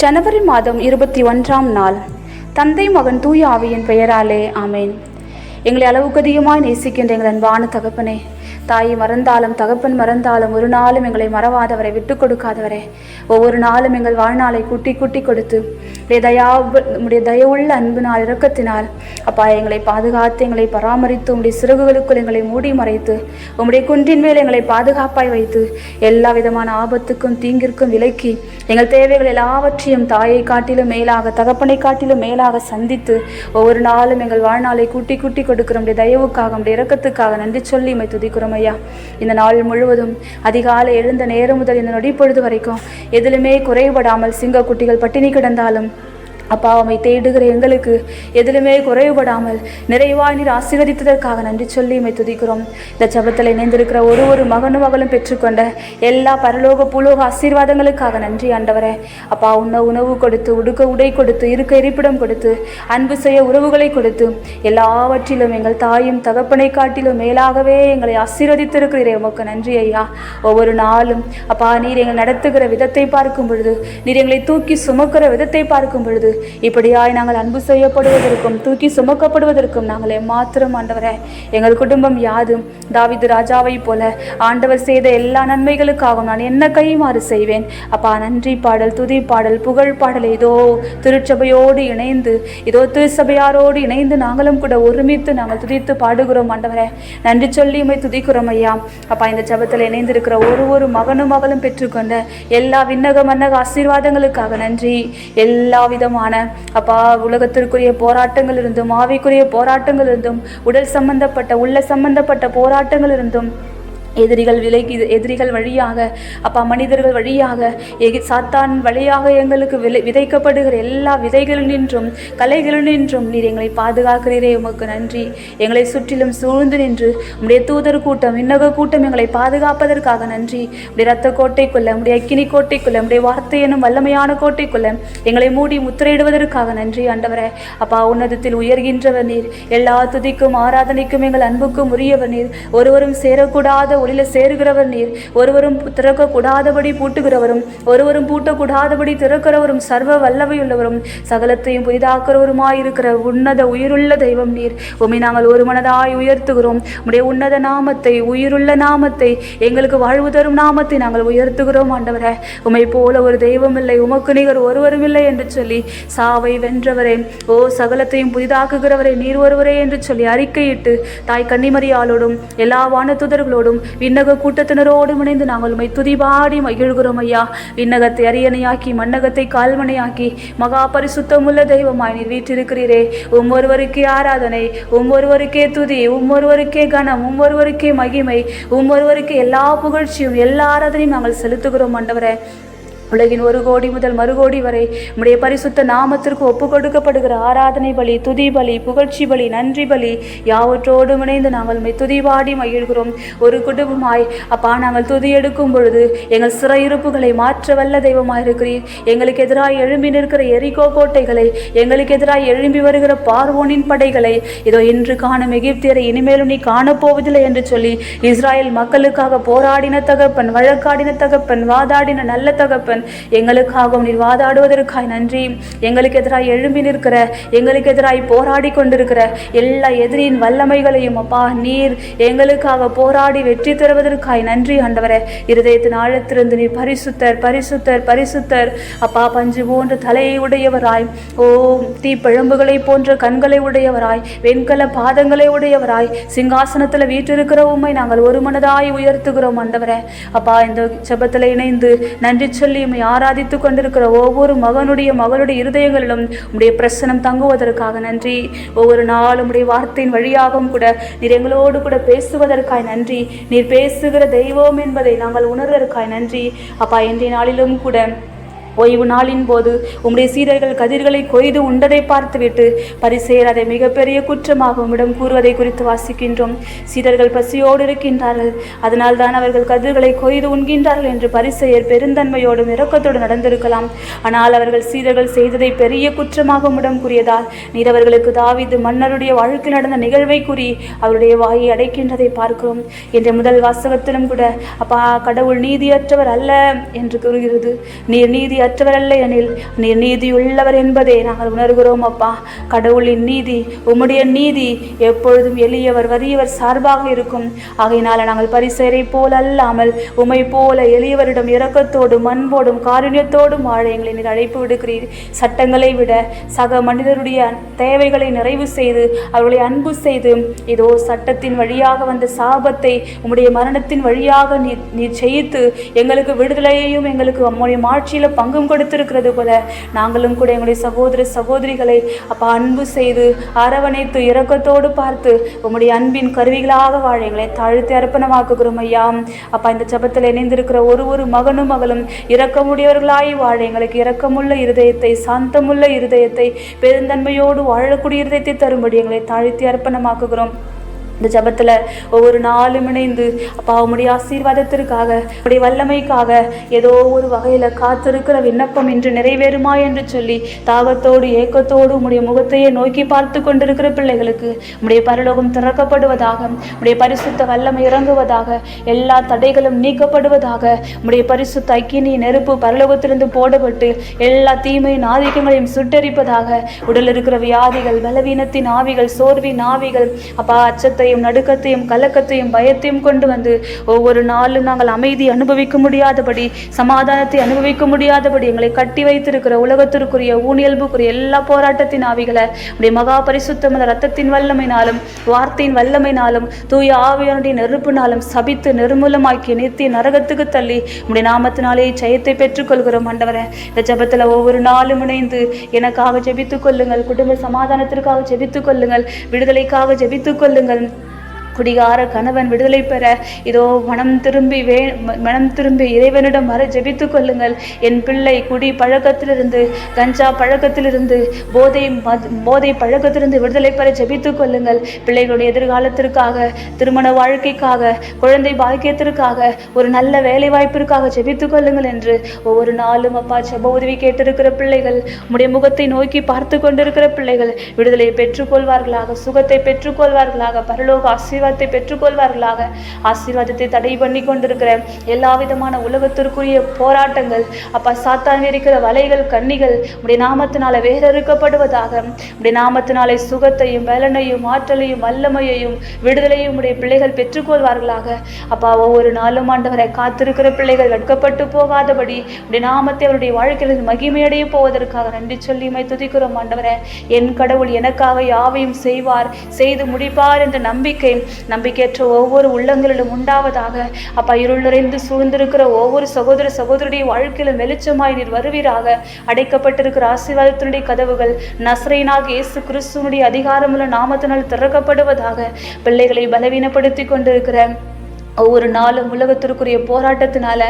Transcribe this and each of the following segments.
ஜனவரி மாதம் இருபத்தி ஒன்றாம் நாள். தந்தை மகன் தூய ஆவியின் பெயராலே ஆமேன். எங்களை அளவுக்கு அதிகமாய் நேசிக்கின்ற எங்கள் அன்பான தகப்பனே தாயை மறந்தாலும் தகப்பன் மறந்தாலும் ஒரு நாளும் எங்களை மறவாதவரை விட்டு கொடுக்காதவரே. ஒவ்வொரு நாளும் எங்கள் வாழ்நாளை கூட்டி கூட்டி கொடுத்து உடைய தயா உடைய தயவுள்ள அன்பினால் இரக்கத்தினால் அப்பா எங்களை பாதுகாத்து எங்களை பராமரித்து உம்முடைய சிறகுகளுக்குள் எங்களை மூடி மறைத்து உம்முடைய குன்றின் மேல் எங்களை பாதுகாப்பாய் வைத்து எல்லா விதமான ஆபத்துக்கும் தீங்கிற்கும் விலக்கி எங்கள் தேவைகள் எல்லாவற்றையும் தாயை காட்டிலும் மேலாக தகப்பனை காட்டிலும் மேலாக சந்தித்து ஒவ்வொரு நாளும் எங்கள் வாழ்நாளை கூட்டி கூட்டி கொடுக்கிறோம் உடைய தயவுக்காக உடைய இரக்கத்துக்காக நன்றி சொல்லி மை துதிக்கிறோம் ஐயா இந்த நாள் முழுவதும் அதிகாலை எழுந்த நேரம் முதல் இந்த நொடி பொழுது வரைக்கும் எதிலுமே குறைபடாமல் சிங்க குட்டிகள் பட்டினி கிடந்தாலும் அப்பா அவமை தேடுகிற எங்களுக்கு எதிலுமே குறைவுபடாமல் நிறைவாய் நீர் ஆசீர்வதித்ததற்காக நன்றி சொல்லி உம்மை துதிக்கிறோம். இந்த ஜபத்தில் இணைந்திருக்கிற ஒரு ஒரு மகனும் மகளும் பெற்றுக்கொண்ட எல்லா பரலோக புலோக ஆசீர்வாதங்களுக்காக நன்றி ஆண்டவரே. அப்பா உண்ண உணவு கொடுத்து உடுக்க உடை கொடுத்து இருக்க இருப்பிடம் கொடுத்து அன்பு செய்ய உறவுகளை கொடுத்து எல்லாவற்றிலும் எங்கள் தாயும் தகப்பனை காட்டிலும் மேலாகவே எங்களை ஆசீர்வதித்திருக்கிறீரே. உமக்கு நன்றி ஐயா. ஒவ்வொரு நாளும் அப்பா நீர் எங்களை நடத்துகிற விதத்தை பார்க்கும் பொழுது நீர் எங்களை தூக்கி சுமக்கிற விதத்தை பார்க்கும் பொழுது இப்படியாய் நாங்கள் அன்பு செய்யப்படுவதற்கும் தூக்கி சுமக்கப்படுவதற்கும் நாங்கள் எம்மாத்திரம் ஆண்டவரே. எங்கள் குடும்பம் யாதும் தாவிது ராஜாவை போல ஆண்டவர் செய்த எல்லா நன்மைகளுக்காகவும் நான் என்ன கைமாறு செய்வேன்? அப்பா நன்றி பாடல் துதி பாடல் புகழ் பாடல் இதோ திருச்சபையோடு இணைந்து இதோ திருச்சபையாரோடு இணைந்து நாங்களும் கூட ஒருமித்து நாங்கள் துதித்து பாடுகிறோம் ஆண்டவரே. நன்றி சொல்லி உம்மை துதிக்கிறோம் ஐயா. அப்பா இந்த ஜபத்தில் இணைந்திருக்கிற ஒரு ஒரு மகனும் மகளும் பெற்றுக்கொண்ட எல்லா விண்ணக மன்னக ஆசீர்வாதங்களுக்காக நன்றி. எல்லா விதமான அப்பா உலகத்திற்குரிய போராட்டங்கள் இருந்தும் ஆவிக்குரிய போராட்டங்கள் இருந்தும் உடல் சம்பந்தப்பட்ட உள்ள சம்பந்தப்பட்ட போராட்டங்கள் இருந்தும் எதிரிகள் விலகி எதிரிகள் வழியாக அப்பா மனிதர்கள் வழியாக எகி சாத்தான் வழியாக எங்களுக்கு விலை விதைக்கப்படுகிற எல்லா விதைகளில் நின்றும் நின்றும் நீர் எங்களை பாதுகாக்கிறீரே உமக்கு நன்றி. எங்களை சுற்றிலும் சூழ்ந்து நின்று உடைய தூதர் கூட்டம் விண்ணக கூட்டம் எங்களை பாதுகாப்பதற்காக நன்றி. உடைய ரத்த கோட்டைக்குள்ள உடைய அக்கினி கோட்டைக்குள்ள உடைய வார்த்தை எனும் வல்லமையான கோட்டைக்குள்ள எங்களை மூடி முத்திரையிடுவதற்காக நன்றி. ஆண்டவரே அப்பா உன்னதத்தில் உயர்கின்றவர் நீர். எல்லா துதிக்கும் ஆராதனைக்கும் எங்கள் அன்புக்கும் உரியவர் நீர். ஒருவரும் சேரக்கூடாத ஒளியில சேருகிறவர் நீர். ஒருவரும் திறக்கக்கூடாதபடி பூட்டுகிறவரும் ஒருவரும் பூட்டக்கூடாதபடி திறக்கிறவரும் சர்வ வல்லவையுள்ளவரும் சகலத்தையும் புதிதாக்குறவருமாய் இருக்கிற உன்னத உயிருள்ள தெய்வம் நீர். உம்மை நாங்கள் ஒரு மனதாய் உயர்த்துகிறோம். உடைய உன்னத நாமத்தை உயிருள்ள நாமத்தை எங்களுக்கு வாழ்வு தரும் நாமத்தை நாங்கள் உயர்த்துகிறோம் ஆண்டவரே. உம்மை போல ஒரு தெய்வம் இல்லை உமக்கு நிகர் ஒருவரும் இல்லை என்று சொல்லி சாவை வென்றவரே. ஓ சகலத்தையும் புதிதாக்குகிறவரே நீர் ஒருவரே என்று சொல்லி அறிக்கையிட்டு தாய் கன்னிமரியாளோடும் எல்லா வானத்துதர்களோடும் விண்ணக கூட்டத்தினரோடு இணைந்து நாங்கள் உண்மை துதிபாடி மகிழ்கிறோம் ஐயா. விண்ணகத்தை அரியணையாக்கி மண்ணகத்தை கால்மனையாக்கி மகா பரிசுத்தமுள்ள தெய்வமாய் நீர் வீற்றிருக்கிறீரே உம் ஆராதனை ஒவ்வொருவருக்கே துதி உம் ஒருவருக்கே கனம் ஒவ்வொருவருக்கே மகிமை உமொருவருக்கே எல்லா புகழ்ச்சியும் எல்லா ஆராதனையும் நாங்கள் செலுத்துகிறோம் ஆண்டவரே. உலகின் ஒரு கோடி முதல் மறுகோடி வரை உம்முடைய பரிசுத்த நாமத்திற்கு ஒப்பு கொடுக்கப்படுகிற ஆராதனை பலி துதி பலி புகழ்ச்சி பலி நன்றி பலி யாவற்றோடு இணைந்து நாங்கள் உம்மை துதிபாடி மகிழ்கிறோம். ஒரு குடும்பமாய் அப்பா நாங்கள் துதி எடுக்கும் பொழுது எங்கள் சிறையிருப்புகளை மாற்ற வல்ல தெய்வமாக இருக்கிறீர். எங்களுக்கு எதிராக எழும்பி நிற்கிற எரிகோ கோட்டைகளை எங்களுக்கு எதிராக எழும்பி வருகிற பார்வோனின் படைகளை இதோ இன்று காணும் எகிப்தியரை இனிமேலும் நீ காணப்போவதில்லை என்று சொல்லி இஸ்ராயல் மக்களுக்காக போராடின தகப்பன் வழக்காடின தகப்பன் வாதாடின நல்ல தகப்பன் எங்களுக்காகவும் நீர் வாதாடுவதற்காய் நன்றி. எங்களுக்கு எதிராய் எழும்பி நிற்கிற எங்களுக்கு எதிராக போராடி கொண்டிருக்கிற எல்லா எதிரியின் வல்லமைகளையும் அப்பா நீர் எங்களுக்காக போராடி வெற்றி தருவதற்காய் நன்றி ஆண்டவரே. இருதயத்தின் ஆழத்திலிருந்து நீர் பரிசுத்தர் பரிசுத்தர் பரிசுத்தர். அப்பா பஞ்சு போன்ற தலையை உடையவராய். ஓ தீப்பழம்புகளை போன்ற கண்களை உடையவராய். வெண்கல பாதங்களை உடையவராய். சிங்காசனத்தில் வீற்றிருக்கிற உண்மை நாங்கள் ஒரு மனதாய் உயர்த்துகிறோம் ஆண்டவரே. அப்பா இந்த செபத்தில் இணைந்து நன்றி சொல்லி உம்மை ஆராதித்து கொண்டிருக்கிற ஒவ்வொரு மகனுடைய மகளுடைய இருதயங்களிலும் உம்முடைய பிரசனம் தங்குவதற்காக நன்றி. ஒவ்வொரு நாளும் உடைய வார்த்தையின் வழியாகவும் கூட நீர் எங்களோடு கூட பேசுவதற்காய் நன்றி. நீர் பேசுகிற தெய்வம் என்பதை நாங்கள் உணர்வதற்காய் நன்றி. அப்பா இன்றைய நாளிலும் கூட ஓய்வு நாளின் போது உம்முடைய சீடர்கள் கதிர்களை கொய்து உண்டதை பார்த்துவிட்டு பரிசெயர் அதை மிகப்பெரிய குற்றமாக உம்மிடம் கூறுவதை குறித்து வாசிக்கின்றோம். சீடர்கள் பசியோடு இருக்கின்றார்கள். அதனால் தான் அவர்கள் கதிர்களை கொய்து உண்கின்றார்கள் என்று பரிசெயர் பெருந்தன்மையோடும் இரக்கத்தோடு நடந்திருக்கலாம். ஆனால் அவர்கள் சீடர்கள் செய்ததை பெரிய குற்றமாக உம்மிடம் கூறியதால் நீர் அவர்களுக்கு தாவிது மன்னருடைய வாழ்க்கை நடந்த நிகழ்வை கூறி அவருடைய வாயை அடைக்கின்றதை பார்க்கிறோம். என்ற முதல் வாசகத்திலும் கூட அப்பா கடவுள் நீதியற்றவர் அல்ல என்று கூறுகிறது. நீர் நீதி நீதியற்றவர் எனில் நீர் நீதியுள்ளவர் என்பதை நாங்கள் உணர்கிறோம் அப்பா. கடவுளின் நீதி உம்முடைய நீதி எப்பொழுதும் எளியவர் வறியவர் சார்பாக இருக்கும். ஆகையினால் நாங்கள் பரிசேரை போல் அல்லாமல் உமை போல எளியவரிடம் இரக்கத்தோடும் அன்போடும் காருண்யத்தோடும் வாழ எங்களை நீர் அழைப்பு விடுக்கிறீர். சட்டங்களை விட சக மனிதருடைய தேவைகளை நிறைவு செய்து அவர்களை அன்பு செய்து இதோ சட்டத்தின் வழியாக வந்த சாபத்தை உம்முடைய மரணத்தின் வழியாக நீ நீர் செய்து எங்களுக்கு விடுதலையையும் எங்களுக்கு அம்முடைய மாட்சியில் பங்கும் கொடுத்திருக்கிறது போல. நாங்களும் கூட எங்களுடைய சகோதர சகோதரிகளை அப்பா அன்பு செய்து அரவணைத்து இரக்கத்தோடு பார்த்து உங்களுடைய அன்பின் கருவிகளாக வாழ எங்களை தாழ்த்தி அர்ப்பணமாக்குகிறோம் ஐயா. அப்பா இந்த ஜபத்தில் இணைந்திருக்கிற ஒரு ஒரு மகனும் மகளும் இரக்கமுடையவர்களாய் வாழ எங்களுக்கு இரக்கமுள்ள இருதயத்தை சாந்தமுள்ள இருதயத்தை பெருந்தன்மையோடு வாழக்கூடிய இருதயத்தை தரும்படி எங்களை தாழ்த்தி அர்ப்பணமாக்குகிறோம். இந்த ஜபத்தில் ஒவ்வொரு நாளும் இணைந்து அப்பா உம்முடைய ஆசீர்வாதத்திற்காக உடைய வல்லமைக்காக ஏதோ ஒரு வகையில் காத்திருக்கிற விண்ணப்பம் இன்று நிறைவேறுமா? என்று சொல்லி தாகத்தோடு ஏக்கத்தோடு உம்முடைய முகத்தையே நோக்கி பார்த்து கொண்டிருக்கிற பிள்ளைகளுக்கு உம்முடைய பரலோகம் திறக்கப்படுவதாக உடைய பரிசுத்த வல்லமை இறங்குவதாக எல்லா தடைகளும் நீக்கப்படுவதாக உடைய பரிசுத்த அக்கினி நெருப்பு பரலோகத்திலிருந்து போடப்பட்டு எல்லா தீமையின் ஆதிக்கங்களையும் சுட்டரிப்பதாக உடல் இருக்கிற வியாதிகள் பலவீனத்தின் ஆவிகள் சோர்வின் ஆவிகள் அப்பா அச்சத்தை அச்சத்தையும் நடுக்கத்தையும் கலக்கத்தையும் பயத்தையும் கொண்டு வந்து ஒவ்வொரு நாளும் நாங்கள் அமைதி அனுபவிக்க முடியாதபடி சமாதானத்தை அனுபவிக்க முடியாதபடி எங்களை கட்டி வைத்திருக்கிற உலகத்திற்குரிய ஊனியல்புக்குரிய எல்லா போராட்டத்தின் ஆவிகளை உடைய மகா பரிசுத்தமத ரத்தத்தின் வல்லமைனாலும் வார்த்தையின் வல்லமைனாலும் தூய ஆவியனுடைய நெருப்புனாலும் சபித்து நிர்மூலமாக்கி நித்திய நரகத்துக்கு தள்ளி உடைய நாமத்தினாலே ஜெயத்தை பெற்றுக்கொள்கிறோம் ஆண்டவரே. இந்த ஜபத்தில் ஒவ்வொரு நாளும் இணைந்து எனக்காக ஜெபித்துக் கொள்ளுங்கள் குடும்ப சமாதானத்திற்காக ஜெபித்துக் கொள்ளுங்கள் விடுதலைக்காக ஜெபித்துக் கொள்ளுங்கள். குடிகார கணவன் விடுதலை பெற இதோ மனம் திரும்பி வே மனம் திரும்பி இறைவனிடம் வர ஜெபித்து கொள்ளுங்கள். என் பிள்ளை குடி பழக்கத்திலிருந்து கஞ்சா பழக்கத்திலிருந்து போதை போதை பழக்கத்திலிருந்து விடுதலை பெற ஜெபித்து கொள்ளுங்கள். பிள்ளைகளுடைய எதிர்காலத்திற்காக திருமண வாழ்க்கைக்காக குழந்தை பாக்கியத்திற்காக ஒரு நல்ல வேலை வாய்ப்பிற்காக ஜெபித்து கொள்ளுங்கள் என்று ஒவ்வொரு நாளும் அப்பா ஜெப உதவி கேட்டிருக்கிற பிள்ளைகள் உடைய முகத்தை நோக்கி பார்த்து கொண்டிருக்கிற பிள்ளைகள் விடுதலையை பெற்றுக்கொள்வார்களாக சுகத்தை பெற்றுக்கொள்வார்களாக பரலோக ஆசீர்வாதத்தை பெற்றுக்கொள்வார்களாக. ஆசீர்வாதத்தை தடை பண்ணி கொண்டிருக்கிற எல்லா விதமான உலகத்திற்குரிய போராட்டங்கள் அப்பா சாத்தான் இருக்கிற வலைகள் கண்ணிகள் உடைய நாமத்தினால வேறறுக்கப்படுவதாக உடைய நாமத்தினாலே சுகத்தையும் பலனையும் ஆற்றலையும் வல்லமையையும் விடுதலையும் உடைய பிள்ளைகள் பெற்றுக்கொள்வார்களாக. அப்பா ஒவ்வொரு நாளும் ஆண்டவரை காத்திருக்கிற பிள்ளைகள் வெட்கப்பட்டு போகாதபடி உடைய நாமத்தை அவருடைய வாழ்க்கையில் மகிமையடைய போவதற்காக நன்றி சொல்லியுமே துதிக்கிறோம் ஆண்டவரை. என் கடவுள் எனக்காக யாவையும் செய்வார் செய்து முடிப்பார் என்ற நம்பிக்கை நம்பிக்கையற்ற ஒவ்வொரு உள்ளங்களிலும் உண்டாவதாக. அப்பா இருள் நிறைந்து சூழ்ந்திருக்கிற ஒவ்வொரு சகோதர சகோதரியுடைய வாழ்க்கையிலும் வெளிச்சமாய் நீர் வருவீராக. அடைக்கப்பட்டிருக்கிற ஆசீர்வாதத்தினுடைய கதவுகள் நசரேனாக இயேசு கிறிஸ்துவனுடைய அதிகாரமுள்ள நாமத்தினால் திறக்கப்படுவதாக. பிள்ளைகளை பலவீனப்படுத்தி கொண்டிருக்கிற ஒவ்வொரு நாளும் உலகத்திற்குரிய போராட்டத்தினால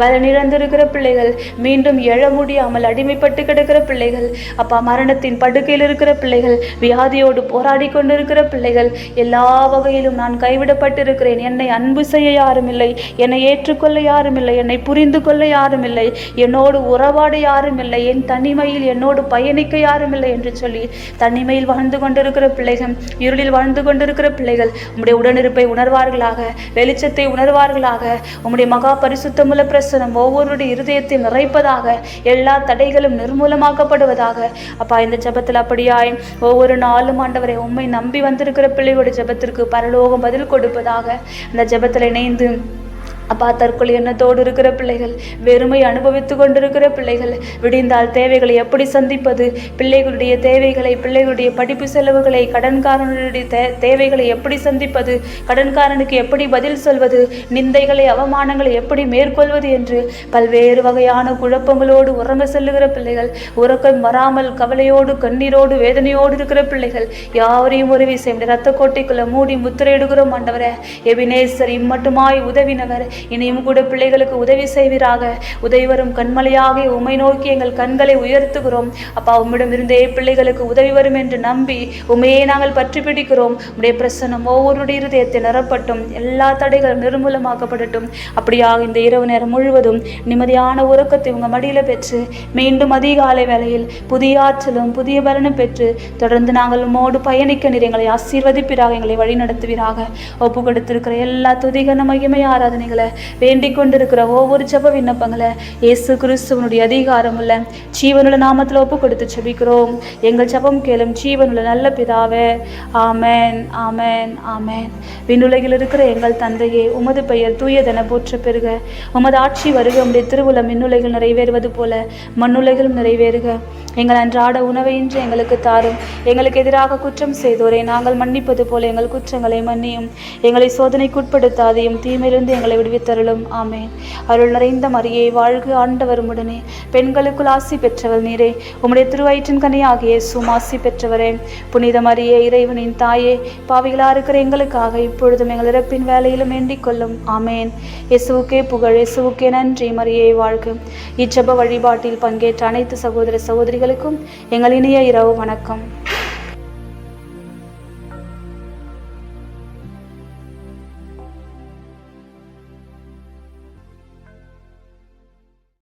பலனிழந்திருக்கிற பிள்ளைகள் மீண்டும் எழ முடியாமல் அடிமைப்பட்டு கிடக்கிற பிள்ளைகள் அப்பா மரணத்தின் படுக்கையில் இருக்கிற பிள்ளைகள் வியாதியோடு போராடி கொண்டிருக்கிற பிள்ளைகள் எல்லா வகையிலும் நான் கைவிடப்பட்டிருக்கிறேன். என்னை அன்பு செய்ய யாரும் இல்லை என்னை ஏற்றுக்கொள்ள யாரும் இல்லை என்னை புரிந்து கொள்ள யாரும் இல்லை என்னோடு உறவாட யாரும் இல்லை என் தனிமையில் என்னோடு பயணிக்க யாரும் இல்லை என்று சொல்லி தனிமையில் வாழ்ந்து கொண்டிருக்கிற பிள்ளைகள் இருளில் வாழ்ந்து கொண்டிருக்கிற பிள்ளைகள் உம்முடைய உடனிருப்பை உணர்வார்களாக. வெளிச்சத்தை உணர்வார்களாக. உம்முடைய மகா பரிசுத்தமுள்ள பிரசனம் ஒவ்வொருடைய இருதயத்தை நிறைப்பதாக எல்லா தடைகளும் நிர்மூலமாக்கப்படுவதாக. அப்பா இந்த ஜெபத்தில் அப்படியாய் ஒவ்வொரு நாளும் ஆண்டவரை உண்மை நம்பி வந்திருக்கிற பிள்ளையோட ஜெபத்திற்கு பரலோகம் பதில் கொடுப்பதாக. அந்த ஜெபத்தில் இணைந்து அப்பா தற்கொலை எண்ணத்தோடு இருக்கிற பிள்ளைகள் வெறுமை அனுபவித்து கொண்டிருக்கிற பிள்ளைகள் விடிந்தால் தேவைகளை எப்படி சந்திப்பது? பிள்ளைகளுடைய தேவைகளை பிள்ளைகளுடைய படிப்பு செலவுகளை கடன்காரனுடைய தே தேவைகளை எப்படி சந்திப்பது? கடன்காரனுக்கு எப்படி பதில் சொல்வது? நிந்தைகளை அவமானங்களை எப்படி மேற்கொள்வது என்று பல்வேறு வகையான குழப்பங்களோடு உறங்க செல்லுகிற பிள்ளைகள் உறக்கம் வராமல் கவலையோடு கண்ணீரோடு வேதனையோடு இருக்கிற பிள்ளைகள் யாவரையும் உதவி செய்ய ரத்த கோட்டைக்குள்ள மூடி முத்திரையிடுகிறோம் ஆண்டவரே. எபினேசர் இம்மட்டுமாய் உதவினவர் இனியும் கூட பிள்ளைகளுக்கு உதவி செய்வீராக. உதவி வரும் கண்மலையாக உமை நோக்கி எங்கள் கண்களை உயர்த்துகிறோம். அப்பா உம்மிடம் இருந்தே பிள்ளைகளுக்கு உதவி வரும் என்று நம்பி உமையே நாங்கள் பற்றி பிடிக்கிறோம். உடைய பிரசனம் ஒவ்வொருடைய இருதயத்தை நிரப்பட்டும். எல்லா தடைகளும் நிர்மூலமாக்கப்படட்டும். அப்படியாக இந்த இரவு நேரம் முழுவதும் நிம்மதியான உறக்கத்தை உங்கள் மடியில பெற்று மீண்டும் அதிகாலை வேளையில் புதிய ஆற்றலும் புதிய பலனும் பெற்று தொடர்ந்து நாங்கள் உம்மோடு பயணிக்க நீர் எங்களை ஆசீர்வதிப்பீராக எங்களை வழி நடத்துவீராக ஒப்பு கொடுத்திருக்கிற எல்லா துதிகன மகிமை ஆராதனைகளை வேண்டிக் கொண்டிருக்கிற ஒவ்வொரு ஜப விண்ணப்பங்களை இயேசு கிறிஸ்துவனுடைய அதிகாரமுள்ள ஜீவனுள்ள நாமத்தில் ஒப்பு கொடுத்து செபிக்கிறோம் எங்கள் ஜபம் கேளும் ஜீவனுள்ள நல்ல பிதாவே ஆமேன் ஆமேன் ஆமேன். விண்ணுலகில் இருக்கிற எங்கள் தந்தையே உமது பெயர் தூயதென போற்ற பெறுக. உமது ஆட்சி வருக உம்முடைய திருவுளம் மின்னுலகில் நிறைவேறுவது போல மண்ணுலகிலும் நிறைவேறுக. எங்கள் அன்றாட உணவை இன்று எங்களுக்கு தாரும். எங்களுக்கு எதிராக குற்றம் செய்தோரை நாங்கள் மன்னிப்பது போல எங்கள் குற்றங்களை மன்னியும். எங்களை சோதனைக்குட்படுத்தாதையும் தீமையிலிருந்து எங்களை விடுவித்தருளும். ஆமேன். அருள் நிறைந்த மரியை வாழ்க ஆண்டவர் உடனே பெண்களுக்குள் ஆசி பெற்றவள் நீரே. உம்முடைய திருவயிற்றின் கனியாகிய சுமாசி பெற்றவரே. புனித மரியே இறைவனின் தாயே பாவிகளாக இருக்கிற எங்களுக்காக இப்பொழுதும் எங்கள் இறப்பின் வேலையிலும் வேண்டிக் கொள்ளும். ஆமேன். இயேசுவுக்கே புகழ் இயேசுவுக்கே நன்றி மரியை வாழ்க. இச்செப வழிபாட்டில் பங்கேற்ற அனைத்து சகோதர சகோதரிகளுக்கும் எங்கள் இனிய இரவு வணக்கம்.